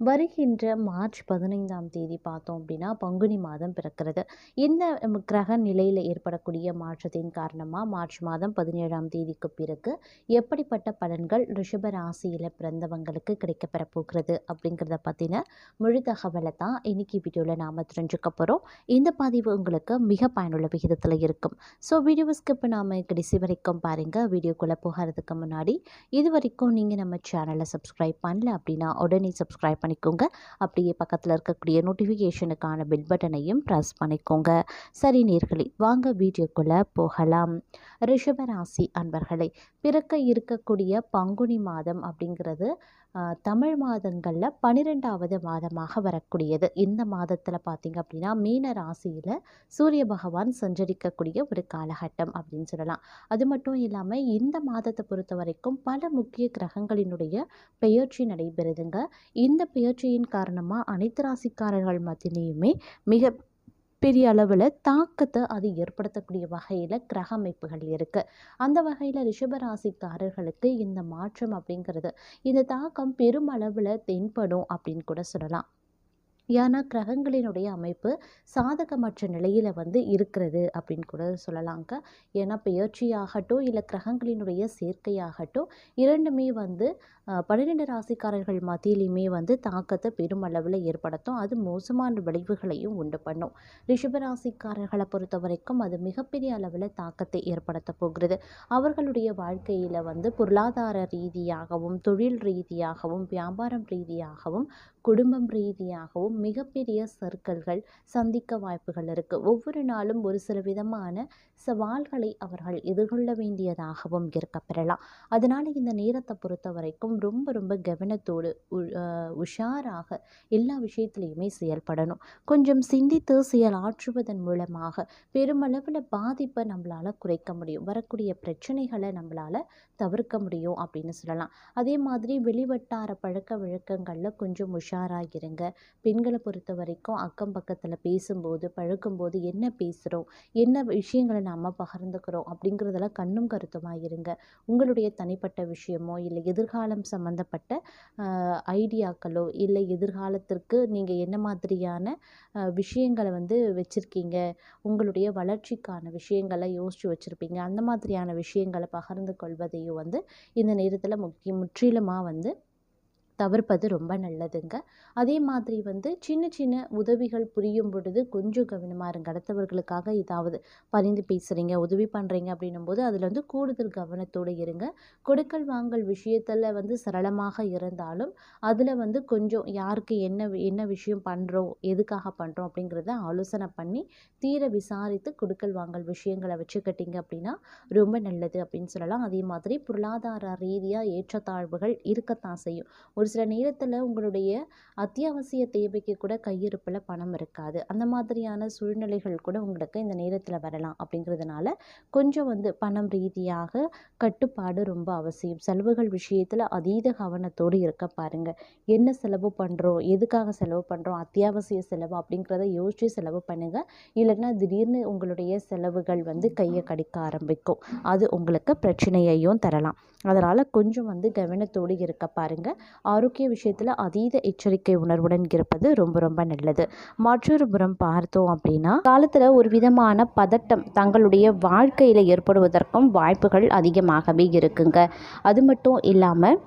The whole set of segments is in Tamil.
வருகின்ற மார்ச் பதினைந்தாம் தேதி பார்த்தோம் அப்படின்னா பங்குனி மாதம் பிறக்கிறது. இந்த கிரக நிலையில் ஏற்படக்கூடிய மாற்றத்தின் காரணமாக மார்ச் மாதம் பதினேழாம் தேதிக்கு பிறகு எப்படிப்பட்ட பலன்கள் ரிஷப ராசியில் பிறந்தவங்களுக்கு கிடைக்கப்பெற போகிறது அப்படிங்கிறத பற்றின முழு தகவலை தான் இன்னைக்கு வீடியோவில் நாம் தெரிஞ்சுக்க போகிறோம் இந்த பதிவு உங்களுக்கு மிக பயனுள்ள விகிதத்தில் இருக்கும். ஸோ வீடியோ ஸ்கிப் நாம் கடைசி வரைக்கும் பாருங்கள் வீடியோக்குள்ளே போகிறதுக்கு முன்னாடி இது வரைக்கும் நீங்கள் நம்ம சேனலை சப்ஸ்கிரைப் பண்ணல அப்படின்னா உடனே சப்ஸ்கிரைப் பண்ணிக்கோங்க. அப்படியே பக்கத்தில் இருக்கக்கூடிய நோட்டிஃபிகேஷனுக்கான பில் பட்டனையும் ப்ரெஸ் பண்ணிக்கோங்க. சரி நேர்களே வாங்க வீடியோக்குள்ளே போகலாம். ரிஷபராசி அன்பர்களை பிறக்க இருக்கக்கூடிய பங்குனி மாதம் அப்படிங்கிறது தமிழ் மாதங்களில் பன்னிரெண்டாவது மாதமாக வரக்கூடியது. இந்த மாதத்தில் பார்த்திங்க அப்படின்னா மீன ராசியில் சூரிய பகவான் சஞ்சரிக்கக்கூடிய ஒரு காலகட்டம் அப்படின்னு சொல்லலாம். அது மட்டும் இல்லாமல் இந்த மாதத்தை பொறுத்த வரைக்கும் பல முக்கிய கிரகங்களினுடைய பெயர்ச்சி நடைபெறுதுங்க. இந்த பெயர்ச்சியின் காரணமாக அனைத்து ராசிக்காரர்கள் மத்தியிலையுமே மிக பெரிய அளவில் தாக்கத்தை அது ஏற்படுத்தக்கூடிய வகையில் கிரக அமைப்புகள் இருக்குது அந்த வகையில் ரிஷபராசிக்காரர்களுக்கு இந்த மாற்றம் அப்படிங்கிறது இந்த தாக்கம் பெருமளவில் தென்படும் அப்படின்னு கூட சொல்லலாம். ஏன்னா கிரகங்களினுடைய அமைப்பு சாதகமற்ற நிலையில் வந்து இருக்கிறது அப்படின்னு கூட சொல்லலாங்க ஏன்னா பெயர்ச்சியாகட்டும் இல்லை கிரகங்களினுடைய சேர்க்கையாகட்டும் இரண்டுமே வந்து பன்னிரெண்டு ராசிக்காரர்கள் மத்தியிலையுமே வந்து தாக்கத்தை பெருமளவில் ஏற்படுத்தும். அது மோசமான விளைவுகளையும் உண்டு பண்ணும். ரிஷபராசிக்காரர்களை பொறுத்த வரைக்கும் அது மிகப்பெரிய அளவில் தாக்கத்தை ஏற்படுத்த போகிறது. அவர்களுடைய வாழ்க்கையில் வந்து பொருளாதார ரீதியாகவும் தொழில் ரீதியாகவும் வியாபாரம் ரீதியாகவும் குடும்பம் ரீதியாகவும் மிகப்பெரிய சர்க்கிள்கள் சந்திக்க வாய்ப்புகள் இருக்குது ஒவ்வொரு நாளும் ஒரு சில விதமான சவால்களை அவர்கள் எதிர்கொள்ள வேண்டியதாகவும் இருக்கப்பெறலாம் அதனால் இந்த நேரத்தை பொறுத்த வரைக்கும் ரொம்ப ரொம்ப கவனத்தோடு உ- உஷாராக எல்லா விஷயத்துலையுமே செயல்படணும். கொஞ்சம் சிந்தித்து செயலாற்றுவதன் மூலமாக பெருமளவில் பாதிப்பை நம்மளால் குறைக்க முடியும். வரக்கூடிய பிரச்சனைகளை நம்மளால் தவிர்க்க முடியும் அப்படின்னு சொல்லலாம். அதே மாதிரி வெளிவட்டார பழக்க வழக்கங்களில் கொஞ்சம் உஷாராக இருங்க பெண்களை பொறுத்த வரைக்கும் அக்கம் பக்கத்தில் பேசும்போது பழகும்போது என்ன பேசுகிறோம் என்ன விஷயங்களை நாம் பகிர்ந்துக்கிறோம் அப்படிங்கிறதெல்லாம் கண்ணும் கருத்துமாக இருங்க உங்களுடைய தனிப்பட்ட விஷயமோ இல்லை எதிர்காலம் சம்மந்தப்பட்ட ஐடியாக்களோ இல்லை எதிர்காலத்திற்கு நீங்கள் என்ன மாதிரியான விஷயங்களை வந்து வச்சுருக்கீங்க உங்களுடைய வளர்ச்சிக்கான விஷயங்களை யோசித்து வச்சுருப்பீங்க அந்த மாதிரியான விஷயங்களை பகிர்ந்து கொள்வதையும் வந்து இந்த நேரத்தில் முக்கிய முற்றிலுமாக வந்து தவிர்ப்பது ரொம்ப நல்லதுங்க. அதே மாதிரி வந்து சின்ன சின்ன உதவிகள் புரியும் பொழுது கொஞ்சம் கவனமாக இருங்க. அடுத்தவர்களுக்காக ஏதாவது பரிந்து பேசுகிறீங்க உதவி பண்ணுறீங்க அப்படின்னும் போது அதில் வந்து கூடுதல் கவனத்தோடு இருங்க. கொடுக்கல் வாங்கல் விஷயத்தில் வந்து சரளமாக இருந்தாலும் அதில் வந்து கொஞ்சம் யாருக்கு என்ன வி- என்ன விஷயம் பண்ணுறோம் எதுக்காக பண்ணுறோம் அப்படிங்கிறத ஆலோசனை பண்ணி தீர விசாரித்து கொடுக்கல் வாங்கல் விஷயங்களை வச்சுக்கிட்டீங்க அப்படின்னா ரொம்ப நல்லது அப்படின்னு சொல்லலாம். அதே மாதிரி பொருளாதார ரீதியாக ஏற்றத்தாழ்வுகள் இருக்கத்தான் செய்யும். ஒரு சில நேரத்தில் உங்களுடைய அத்தியாவசிய தேவைக்கு கூட கையிருப்பில் பணம் இருக்காது. அந்த மாதிரியான சூழ்நிலைகள் கூட உங்களுக்கு இந்த நேரத்தில் வரலாம் அப்படிங்கிறதுனால கொஞ்சம் வந்து பணம் ரீதியாக கட்டுப்பாடு ரொம்ப அவசியம். செலவுகள் விஷயத்தில் அதீத கவனத்தோடு இருக்க பாருங்கள் என்ன செலவு பண்ணுறோம் எதுக்காக செலவு பண்ணுறோம் அத்தியாவசிய செலவு அப்படிங்கிறத யோசித்து செலவு பண்ணுங்கள் இல்லைன்னா திடீர்னு உங்களுடைய செலவுகள் வந்து கையை கடிக்க ஆரம்பிக்கும். அது உங்களுக்கு பிரச்சனையையும் தரலாம். அதனால் கொஞ்சம் வந்து கவனத்தோடு இருக்க பாருங்கள் ஆரோக்கிய விஷயத்தில் அதீத எச்சரிக்கை உணர்வுடன் இருப்பது ரொம்ப ரொம்ப நல்லது. மற்றொரு புறம் பார்த்தோம் அப்படின்னா காலத்தில் ஒரு விதமான பதட்டம் தங்களுடைய வாழ்க்கையில் ஏற்படுவதற்கும் வாய்ப்புகள் அதிகமாகவே இருக்குங்க. அது மட்டும் இல்லாமல்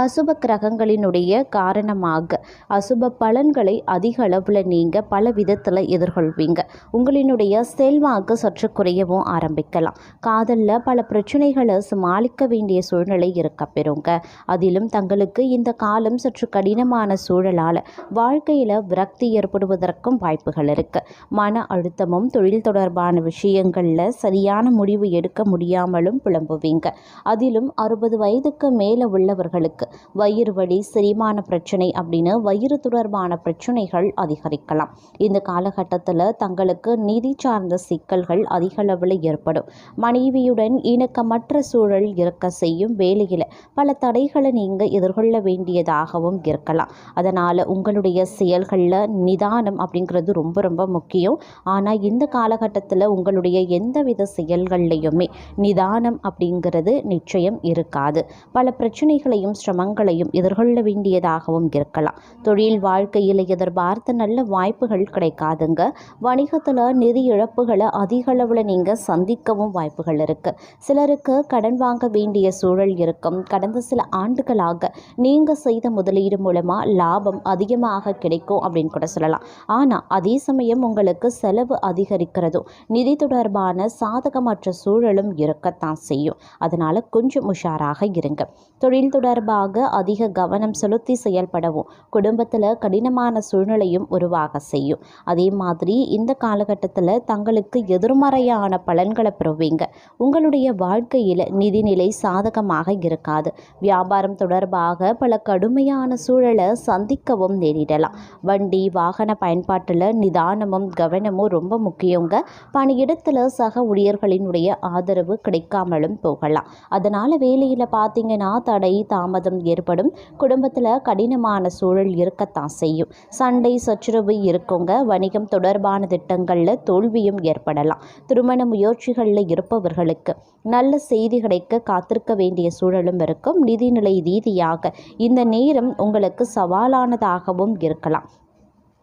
அசுப கிரகங்களினுடைய காரணமாக அசுப பலன்களை அதிக அளவில் நீங்கள் பல விதத்தில் எதிர்கொள்வீங்க. உங்களினுடைய செல்வாக்கு சற்று குறையவும் ஆரம்பிக்கலாம். காதலில் பல பிரச்சனைகளை சமாளிக்க வேண்டிய சூழ்நிலை இருக்க பெறுங்க. அதிலும் தங்களுக்கு இந்த காலம் சற்று கடினமான சூழலால் வாழ்க்கையில் விரக்தி ஏற்படுவதற்கும் வாய்ப்புகள் இருக்குது மன அழுத்தமும் தொழில் தொடர்பான விஷயங்களில் சரியான முடிவு எடுக்க முடியாமலும் புலம்புவீங்க. அதிலும் அறுபது வயதுக்கு மேலே உள்ளவர்களுக்கு இருக்கு. வயிறு வலி செரிமான பிரச்சனை அப்படின்னு வயிறு தொடர்பான பிரச்சனைகள் அதிகரிக்கலாம். இந்த காலகட்டத்தில் தங்களுக்கு நிதி சார்ந்த சிக்கல்கள் அதிக அளவில் ஏற்படும். மனைவியுடன் இணக்கமற்ற சூழல் இருக்க செய்யும் வேலையில் பல தடைகளை நீங்கள் எதிர்கொள்ள வேண்டியதாகவும் இருக்கலாம். அதனால் உங்களுடைய செயல்களில் நிதானம் அப்படிங்கிறது ரொம்ப ரொம்ப முக்கியம். ஆனால் இந்த காலகட்டத்தில் உங்களுடைய எந்தவித செயல்கள்லையுமே நிதானம் அப்படிங்கிறது நிச்சயம் இருக்காது. பல பிரச்சனைகளையும் சிரமங்களையும் எதிர்கொள்ள வேண்டியதாகவும் இருக்கலாம். தொழில் வாழ்க்கையில் எதிர்பார்த்த நல்ல வாய்ப்புகள் கிடைக்காதுங்க. வணிகத்தில் நிதி இழப்புகளை அதிக அளவில் நீங்கள் சந்திக்கவும் வாய்ப்புகள் இருக்குது சிலருக்கு கடன் வாங்க வேண்டிய சூழல் இருக்கும். கடந்த சில ஆண்டுகளாக நீங்கள் செய்த முதலீடு மூலமாக லாபம் அதிகமாக கிடைக்கும் அப்படின்னு கூட சொல்லலாம். ஆனால் அதே சமயம் உங்களுக்கு செலவு அதிகரிக்கிறதும் நிதி தொடர்பான சாதகமற்ற சூழலும் இருக்கத்தான் செய்யும். அதனால் கொஞ்சம் உஷாராக இருங்க. தொழில் தொடர்பாக அதிக கவனம் செலுத்தி செயல்படவும் குடும்பத்தில் கடினமான சூழ்நிலையும் உருவாக செய்யும். அதே மாதிரி இந்த காலகட்டத்தில் தங்களுக்கு எதிர்மறையான பலன்களை பெறுவீங்க. உங்களுடைய வாழ்க்கையில் நிதிநிலை சாதகமாக இருக்காது. வியாபாரம் தொடர்பாக பல கடுமையான சூழலை சந்திக்கவும் நேரிடலாம். வண்டி வாகன பயன்பாட்டில் நிதானமும் கவனமும் ரொம்ப முக்கியங்க. பணியிடத்தில் சக ஊழியர்களினுடைய ஆதரவு கிடைக்காமலும் போகலாம். அதனால் வேலையில் பார்த்தீங்கன்னா தடை தாமதம் ஏற்படும். குடும்பத்தில் கடினமான சூழல் இருக்கத்தான் செய்யும். சண்டை சச்சுரவு இருக்குங்க. வணிகம் தொடர்பான திட்டங்களில் தோல்வியும் ஏற்படலாம். திருமண முயற்சிகளில் இருப்பவர்களுக்கு நல்ல செய்தி கிடைக்க காத்திருக்க வேண்டிய சூழலும் இருக்கும். நிதிநிலை ரீதியாக இந்த நேரம் உங்களுக்கு சவாலானதாகவும் இருக்கலாம்.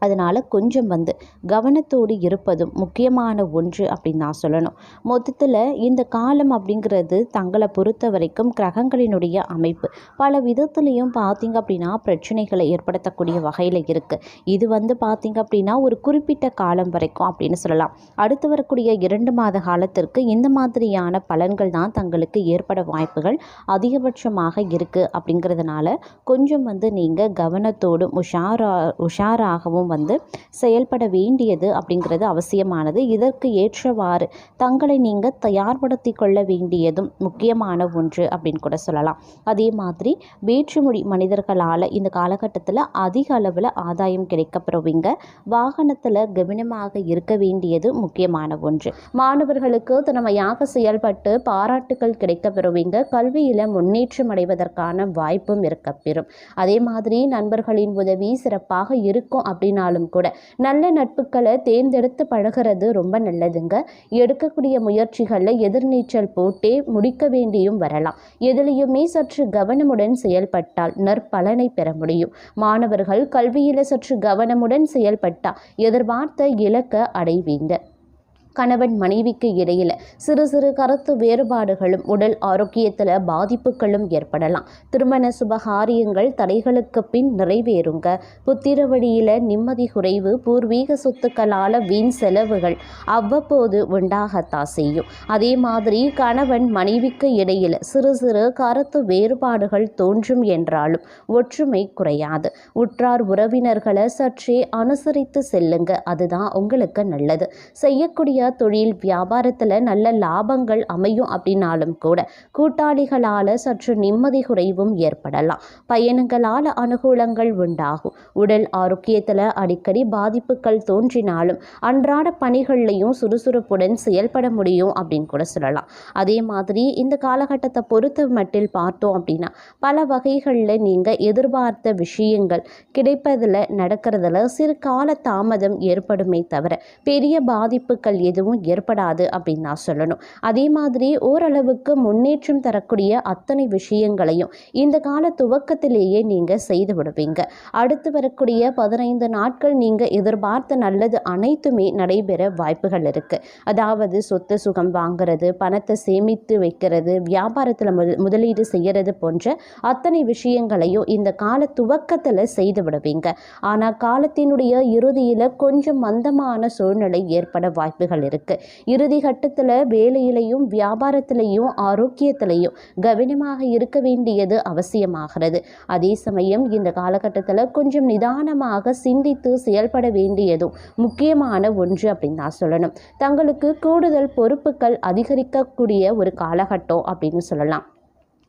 அதனால் கொஞ்சம் வந்து கவனத்தோடு இருப்பதும் முக்கியமான ஒன்று அப்படின்னு நான் சொல்லணும். மொத்தத்தில் இந்த காலம் அப்படிங்கிறது தங்களை பொறுத்த வரைக்கும் கிரகங்களினுடைய அமைப்பு. பல விதத்துலேயும் பார்த்திங்க அப்படின்னா பிரச்சனைகளை ஏற்படுத்தக்கூடிய வகையில் இருக்குது இது வந்து பார்த்திங்க அப்படின்னா ஒரு குறிப்பிட்ட காலம் வரைக்கும் அப்படின்னு சொல்லலாம். அடுத்து வரக்கூடிய இரண்டு மாத காலத்திற்கு இந்த மாதிரியான பலன்கள் தான் தங்களுக்கு ஏற்பட வாய்ப்புகள் அதிகபட்சமாக இருக்குது அப்படிங்கிறதுனால கொஞ்சம் வந்து நீங்கள் கவனத்தோடும் உஷாரா உஷாராகவும் வந்து செயல்பட வேண்டியது அப்படிங்கிறது அவசியமானது. இதற்கு ஏற்றவாறு தங்களை நீங்கள் தயார்படுத்தி கொள்ள வேண்டியதும் முக்கியமான ஒன்று அப்படின்னு கூட சொல்லலாம். அதே மாதிரி வேற்றுமொழி மனிதர்களால் இந்த காலகட்டத்தில் அதிக அளவில் ஆதாயம் கிடைக்கப்படுவீங்க. வாகனத்தில் கவனமாக இருக்க வேண்டியது முக்கியமான ஒன்று. மாணவர்களுக்கு திறமையாக செயல்பட்டு பாராட்டுகள் கிடைக்கப்பெறுவீங்க. கல்வியில் முன்னேற்றம் அடைவதற்கான வாய்ப்பும் இருக்கப்பெறும் அதே மாதிரி நண்பர்களின் உதவி சிறப்பாக இருக்கும் அப்படின்னு அப்படின்னாலும் கூட நல்ல நட்புகளை தேர்ந்தெடுத்து பழகிறது ரொம்ப நல்லதுங்க. எடுக்கக்கூடிய முயற்சிகளில் எதிர்நீச்சல் போட்டே முடிக்க வேண்டியும் வரலாம். எதிலையுமே சற்று கவனமுடன் செயல்பட்டால் நற்பலனை பெற முடியும். மாணவர்கள் கல்வியில் சற்று கவனமுடன் செயல்பட்டால் எதிர்பார்த்த இலக்க அடைவீங்க. கணவன் மனைவிக்கு இடையில் சிறு சிறு கருத்து வேறுபாடுகளும் உடல் ஆரோக்கியத்தில் பாதிப்புகளும் ஏற்படலாம். திருமண சுபகாரியங்கள் தடைகளுக்கு பின் நிறைவேறுங்க. புத்திர வழியில் நிம்மதி குறைவு பூர்வீக சொத்துக்களால் வீண் செலவுகள் அவ்வப்போது உண்டாகத்தான் செய்யும். அதே மாதிரி கணவன் மனைவிக்கு இடையில் சிறு சிறு கருத்து வேறுபாடுகள் தோன்றும் என்றாலும் ஒற்றுமை குறையாது. உற்றார் உறவினர்களை சற்றே அனுசரித்து செல்லுங்க. அதுதான் உங்களுக்கு நல்லது. செய்யக்கூடிய தொழில் வியாபாரத்தில் நல்ல லாபங்கள் அமையும் அப்படின்னாலும் கூட கூட்டாளிகளால் சற்று நிம்மதி குறைவும் ஏற்படலாம். பயணங்களால் அனுகூலங்கள் உண்டாகும். உடல் ஆரோக்கியத்தில் அடிக்கடி பாதிப்புகள் தோன்றினாலும் அன்றாட பணிகள்லையும் சுறுசுறுப்புடன் செயல்பட முடியும் அப்படின்னு கூட சொல்லலாம். அதே மாதிரி இந்த காலகட்டத்தை பொறுத்த மட்டில் பார்த்தோம் அப்படின்னா பல வகைகளில் நீங்கள் எதிர்பார்த்த விஷயங்கள் கிடைப்பதில் நடக்கிறதுல சிறு கால தாமதம் ஏற்படுமே தவிர பெரிய பாதிப்புகள் எதுவும் ஏற்படாது அப்படின்னு நான் சொல்லணும். அதே மாதிரி ஓரளவுக்கு முன்னேற்றம் தரக்கூடிய அத்தனை விஷயங்களையும் இந்த கால துவக்கத்திலேயே நீங்கள் செய்து விடுவீங்க. அடுத்து வரக்கூடிய பதினைந்து நாட்கள் நீங்கள் எதிர்பார்த்த நல்லது அனைத்துமே நடைபெற வாய்ப்புகள் இருக்குது அதாவது சொத்து சுகம் வாங்குறது பணத்தை சேமித்து வைக்கிறது வியாபாரத்தில் முதலீடு செய்கிறது போன்ற அத்தனை விஷயங்களையும் இந்த கால துவக்கத்தில் செய்து விடுவீங்க. ஆனால் காலத்தினுடைய இறுதியில் கொஞ்சம் மந்தமான சூழ்நிலை ஏற்பட வாய்ப்புகள் இருக்குது இறுதி கட்டத்தில் வேலையிலையும் வியாபாரத்திலையும் ஆரோக்கியத்திலையும் கவனமாக இருக்க வேண்டியது அவசியமாகிறது. அதே சமயம் இந்த காலகட்டத்தில் கொஞ்சம் நிதானமாக சிந்தித்து செயல்பட வேண்டியதும் முக்கியமான ஒன்று அப்படின்னு தான் சொல்லணும். தங்களுக்கு கூடுதல் பொறுப்புகள் அதிகரிக்கக்கூடிய ஒரு காலகட்டம் அப்படின்னு சொல்லலாம்.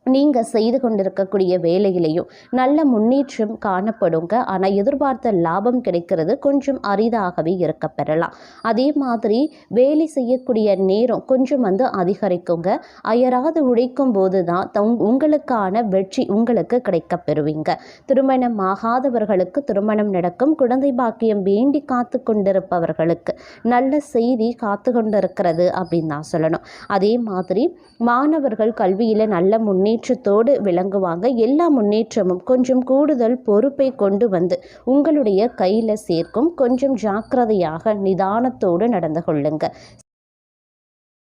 நீங்கள் செய்து கொண்டிருக்கக்கூடிய வேலையிலையும் நல்ல முன்னேற்றம் காணப்படுங்க. ஆனால் எதிர்பார்த்த லாபம் கிடைக்கிறது கொஞ்சம் அரிதாகவே இருக்க பெறலாம். அதே மாதிரி வேலை செய்யக்கூடிய நேரம் கொஞ்சம் வந்து அதிகரிக்குங்க. அயராது உழைக்கும் போது தான் தங் உங்களுக்கான வெற்றி உங்களுக்கு கிடைக்க பெறுவீங்க. திருமணம் ஆகாதவர்களுக்கு திருமணம் நடக்கும். குழந்தை பாக்கியம் வேண்டி காத்து கொண்டிருப்பவர்களுக்கு நல்ல செய்தி காத்து கொண்டிருக்கிறது அப்படின்னு தான் சொல்லணும். அதே மாதிரி மாணவர்கள் கல்வியில் நல்ல முன்னேற்றத்தோடு விளங்குவாங்க. எல்லா முன்னேற்றமும் கொஞ்சம் கூடுதல் பொறுப்பை கொண்டு வந்து உங்களுடைய கையில் சேர்க்கும். கொஞ்சம் ஜாக்கிரதையாக நிதானத்தோடு நடந்து கொள்ளுங்க.